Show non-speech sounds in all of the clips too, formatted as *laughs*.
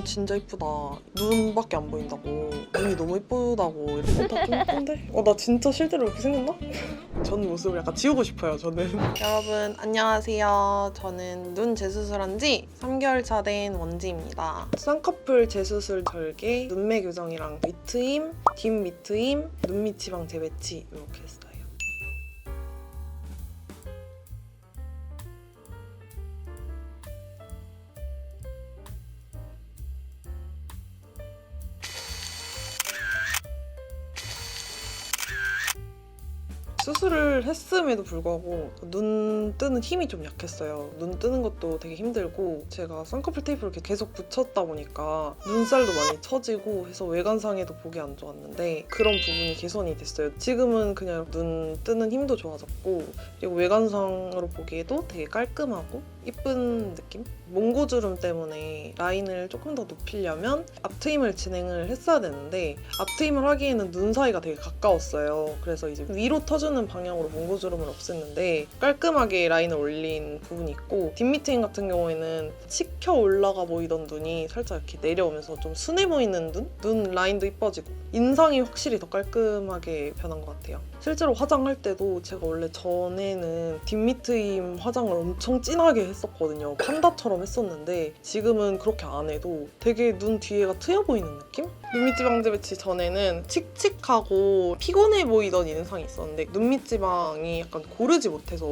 눈 진짜 이쁘다. 눈밖에 안 보인다고. 눈이 너무 이쁘다고. 이렇게 다좀 이쁜데? 어, 나 진짜 실제로 이렇게 생겼나? 전 모습을 약간 지우고 싶어요, 저는. *laughs* 여러분, 안녕하세요. 저는 눈 재수술한 지 3개월 차 된 원지입니다. 쌍꺼풀 재수술 절개, 눈매 교정이랑 밑트임, 뒷 밑트임, 눈 밑 지방 재배치 이렇게 했어요. 수술을 했음에도 불구하고 눈 뜨는 힘이 좀 약했어요. 눈 뜨는 것도 되게 힘들고 제가 쌍꺼풀 테이프를 이렇게 계속 붙였다 보니까 눈살도 많이 처지고 해서 외관상에도 보기 안 좋았는데 그런 부분이 개선이 됐어요. 지금은 그냥 눈 뜨는 힘도 좋아졌고 그리고 외관상으로 보기에도 되게 깔끔하고 이쁜 느낌? 몽고주름 때문에 라인을 조금 더 높이려면 앞트임을 진행을 했어야 되는데 앞트임을 하기에는 눈 사이가 되게 가까웠어요. 그래서 이제 위로 터주는 방향으로 몽고주름을 없앴는데 깔끔하게 라인을 올린 부분이 있고 뒷미트임 같은 경우에는 치켜 올라가 보이던 눈이 살짝 이렇게 내려오면서 좀 순해 보이는 눈? 눈 라인도 이뻐지고 인상이 확실히 더 깔끔하게 변한 것 같아요. 실제로 화장할 때도 제가 원래 전에는 뒷미트임 화장을 엄청 진하게 했었거든요. 판다처럼 했었는데 지금은 그렇게 안 해도 되게 눈 뒤에가 트여 보이는 느낌? 눈밑 지방 재배치 전에는 칙칙하고 피곤해 보이던 인상이 있었는데 눈밑 지방이 약간 고르지 못해서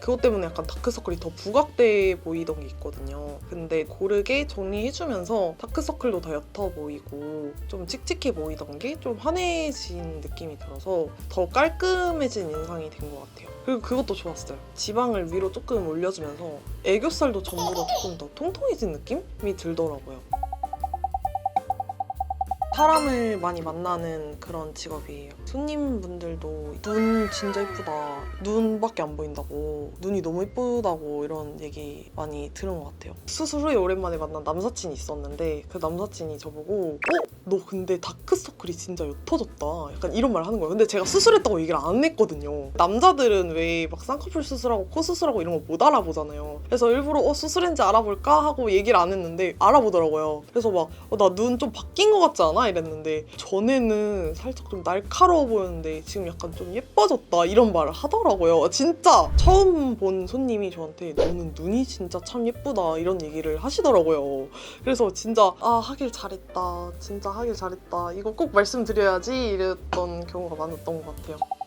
그것 때문에 약간 다크서클이 더 부각돼 보이던 게 있거든요. 근데 고르게 정리해주면서 다크서클도 더 옅어 보이고 좀 칙칙해 보이던 게 좀 환해진 느낌이 들어서 더 깔끔해진 인상이 된 것 같아요. 그리고 그것도 좋았어요. 지방을 위로 조금 올려주면서 애교살도 전보다 조금 더 통통해진 느낌이 들더라고요. 사람을 많이 만나는 그런 직업이에요. 손님분들도 눈 진짜 이쁘다. 눈밖에 안 보인다고. 눈이 너무 이쁘다고 이런 얘기 많이 들은 것 같아요. 수술 후에 오랜만에 만난 남사친이 있었는데 그 남사친이 저보고 어? 너 근데 다크서클이 진짜 옅어졌다. 약간 이런 말 하는 거예요. 근데 제가 수술했다고 얘기를 안 했거든요. 남자들은 왜 막 쌍꺼풀 수술하고 코 수술하고 이런 거 못 알아보잖아요. 그래서 일부러 어 수술했는지 알아볼까 하고 얘기를 안 했는데 알아보더라고요. 그래서 막 나 눈 좀 바뀐 것 같지 않아? 이랬는데 전에는 살짝 좀 날카로워 보였는데 지금 약간 좀 예뻐졌다 이런 말을 하더라고요. 진짜 처음 본 손님이 저한테 너는 눈이 진짜 참 예쁘다 이런 얘기를 하시더라고요. 그래서 진짜 아 하길 잘했다 진짜 하길 잘했다 이거 꼭 말씀드려야지 이랬던 경우가 많았던 것 같아요.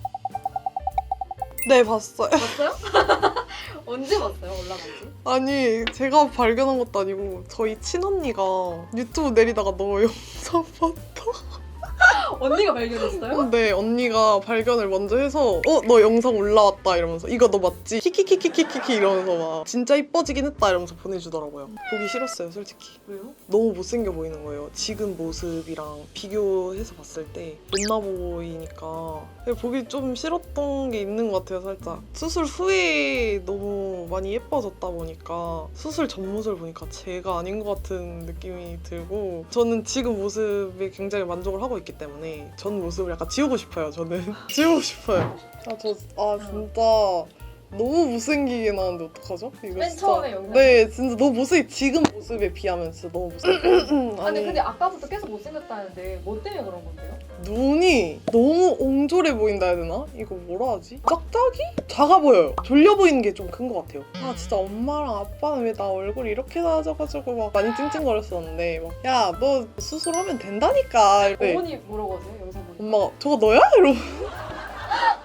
네 봤어요. 봤어요? *laughs* 언제 봤어요? 올라간지? 아니 제가 발견한 것도 아니고 저희 친언니가 유튜브 내리다가 너 영상 봤다. 언니가 발견했어요? 근데 언니가 발견을 먼저 해서 어 너 영상 올라왔다 이러면서 이거 너 맞지? 키키키키키키 이러면서 막 진짜 이뻐지긴 했다 이러면서 보내주더라고요. 보기 싫었어요 솔직히. 왜요? 너무 못생겨 보이는 거예요. 지금 모습이랑 비교해서 봤을 때 못나 보이니까 보기 좀 싫었던 게 있는 것 같아요, 살짝. 수술 후에 너무 많이 예뻐졌다 보니까 수술 전 모습을 보니까 제가 아닌 것 같은 느낌이 들고 저는 지금 모습에 굉장히 만족을 하고 있기 때문에 전 모습을 약간 지우고 싶어요, 저는. *laughs* 지우고 싶어요. 아, 저, 아, 진짜. 너무 못생기게 나왔는데 어떡하죠? 이거 맨 진짜. 처음에 영상. 네, 진짜 너무 못생기 지금 모습에 비하면 진짜 너무 못생겨. *clears throat* 아니 근데 아까부터 계속 못생겼다는데 뭐 때문에 그런 건데요? 눈이 너무 옹졸해 보인다 해야 되나? 이거 뭐라 하지? 짝짝이? 작아 보여요. 졸려 보이는 게 좀 큰 것 같아요. 아 진짜 엄마랑 아빠는 왜 나 얼굴 이렇게 나아져가지고 막 많이 찡찡거렸었는데 막 야 너 수술하면 된다니까. 네. 어머니 뭐라고 하세요? 영상 보니까? 엄마가 저거 너야? 이러고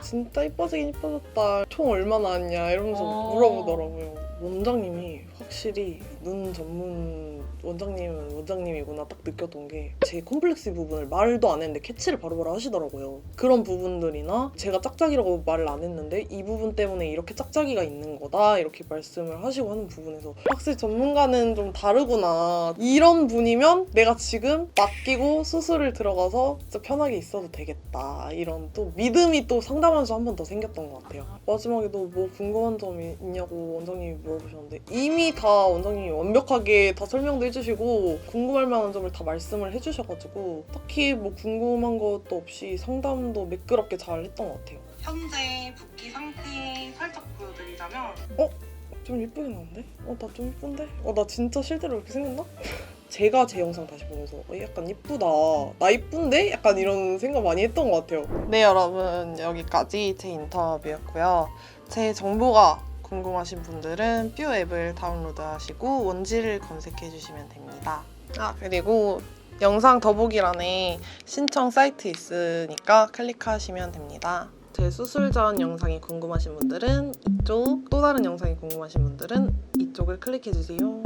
진짜 이뻐지긴 이뻐졌다. 총 얼마 나 왔냐 이러면서 어. 물어보더라고요. 원장님이 확실히 눈 전문 원장님은 원장님이구나 딱 느꼈던 게 제 콤플렉스 부분을 말도 안 했는데 캐치를 바로바로 하시더라고요. 그런 부분들이나 제가 짝짝이라고 말을 안 했는데 이 부분 때문에 이렇게 짝짝이가 있는 거다 이렇게 말씀을 하시고 하는 부분에서 확실히 전문가는 좀 다르구나 이런 분이면 내가 지금 맡기고 수술을 들어가서 진짜 편하게 있어도 되겠다 이런 또 믿음이 또 상담하면서 한 번 더 생겼던 것 같아요. 마지막에 도 뭐 궁금한 점이 있냐고 원장님이 물어보셨는데 이미 다 원장님이 완벽하게 다 설명도 해주시고 궁금할 만한 점을 다 말씀을 해주셔가지고 딱히 뭐 궁금한 것도 없이 상담도 매끄럽게 잘 했던 것 같아요. 현재 붓기 상태 살짝 보여드리자면 어? 좀 이쁘게 나온데? 어 나좀 이쁜데? 어 나 진짜 실제로 이렇게 생겼나? *laughs* 제가 제 영상 다시 보면서 어, 약간 이쁘다. 나 이쁜데? 약간 이런 생각 많이 했던 것 같아요. 네, 여러분. 여기까지 제 인터뷰였고요. 제 정보가 궁금하신 분들은 뷰 앱을 다운로드 하시고 원지를 검색해 주시면 됩니다. 아, 그리고 영상 더보기란에 신청 사이트 있으니까 클릭하시면 됩니다. 제 수술 전 영상이 궁금하신 분들은 이쪽, 또 다른 영상이 궁금하신 분들은 이쪽을 클릭해 주세요.